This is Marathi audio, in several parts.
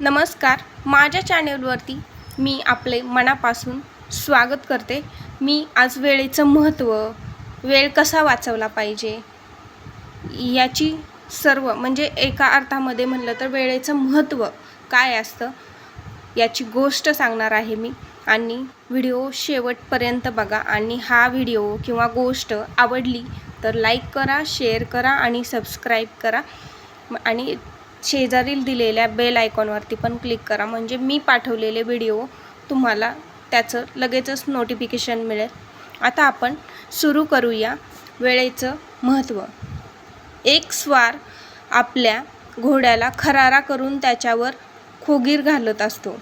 नमस्कार माझ्या चॅनेलवरती मी आपले मनापासून स्वागत करते. मी आज वेळेचं महत्त्व वेळ कसा वाचवला पाहिजे याची सर्व म्हणजे एका अर्थामध्ये म्हणलं तर वेळेचं महत्त्व काय असतं याची गोष्ट सांगणार आहे मी. आणि व्हिडिओ शेवटपर्यंत बघा. आणि हा व्हिडिओ किंवा गोष्ट आवडली तर लाईक करा शेअर करा आणि सबस्क्राईब करा. आणि शेजारील दिलेल्या बेल आयकॉनवरती पण क्लिक करा. म्हणजे मी पाठवलेले व्हिडिओ तुम्हाला त्याचं लगेचच नोटिफिकेशन मिळेल. आता आपण सुरू करूया वेळेचं महत्त्व एक स्वार आपल्या घोड्याला खरारा करून त्याच्यावर खोगीर घालत असतो.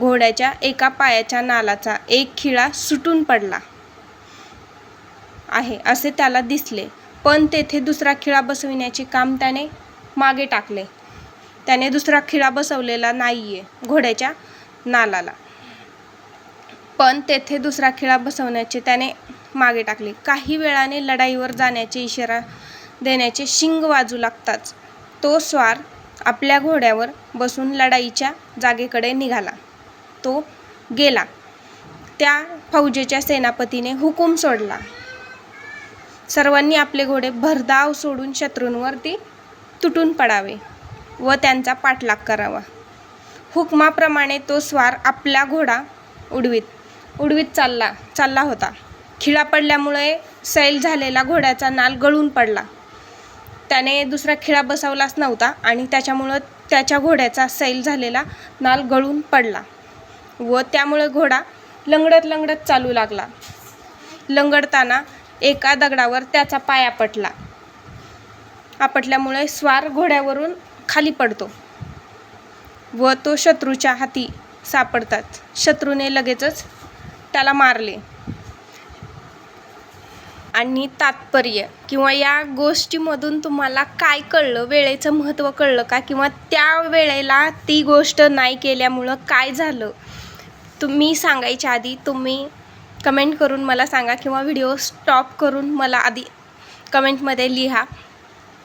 घोड्याच्या एका पायाच्या नालाचा एक खिळा सुटून पडला आहे असे त्याला दिसले. पण तेथे दुसरा खिळा बसविण्याचे काम त्याने मागे टाकले. त्याने दुसरा खिळा बसवलेला नाही आहे घोड्याच्या नालाला. पण तेथे दुसरा खिळा बसवण्याचे त्याने मागे टाकले. काही वेळाने लढाईवर जाण्याचे इशारा देण्याचे शिंग वाजू लागताच तो स्वार आपल्या घोड्यावर बसून लढाईच्या जागेकडे निघाला. तो गेला. त्या फौजेच्या सेनापतीने हुकूम सोडला. सर्वांनी आपले घोडे भरधाव सोडून शत्रूंवरती तुटून पडावे व त्यांचा पाठलाग करावा. हुकमाप्रमाणे तो स्वार आपला घोडा उडवीत उडवीत चालला चालला होता. खिळा पडल्यामुळे सैल झालेला घोड्याचा नाल गळून पडला. त्याने दुसरा खिळा बसवलाच नव्हता आणि त्याच्यामुळं त्याच्या घोड्याचा सैल झालेला नाल गळून पडला व त्यामुळे घोडा लंगडत लंगडत चालू लागला. लंगडताना एका दगडावर त्याचा पाया पटला आपटल्यामुळे स्वार घोड्यावरून खाली पडतो व तो शत्रूच्या हाती सापडतात. शत्रूने लगेचच त्याला मारले. आणि तात्पर्य किंवा या गोष्टीमधून तुम्हाला काय कळलं? वेळेचं महत्त्व कळलं का? किंवा त्या वेळेला ती गोष्ट नाही केल्यामुळं काय झालं? तुम्ही सांगायच्या आधी तुम्ही कमेंट करून मला सांगा किंवा व्हिडिओ स्टॉप करून मला आधी कमेंटमध्ये लिहा.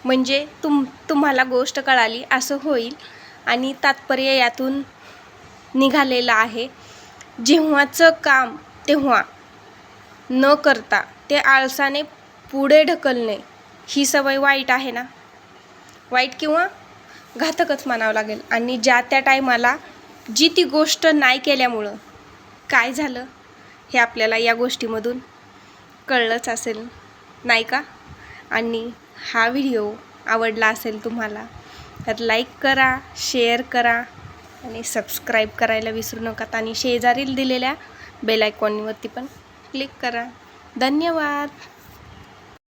म्हणजे तुम तुम्हाला गोष्ट कळाली असं होईल. आणि तात्पर्य यातून निघालेलं आहे जेव्हाचं काम तेव्हा न करता ते आळसाने पुढे ढकलणे ही सवय वाईट आहे ना? वाईट किंवा घातकच म्हणावं लागेल. आणि ज्या त्या टायमाला जी ती गोष्ट नाही केल्यामुळं काय झालं हे आपल्याला या गोष्टीमधून कळलंच असेल. नाही का? आणि हा व्हिडिओ आवडला असेल तुम्हाला तर लाईक करा शेअर करा आणि सबस्क्राईब करायला विसरू नका. आणि शेजारील दिलेल्या बेल आयकॉनवरती पण क्लिक करा. धन्यवाद.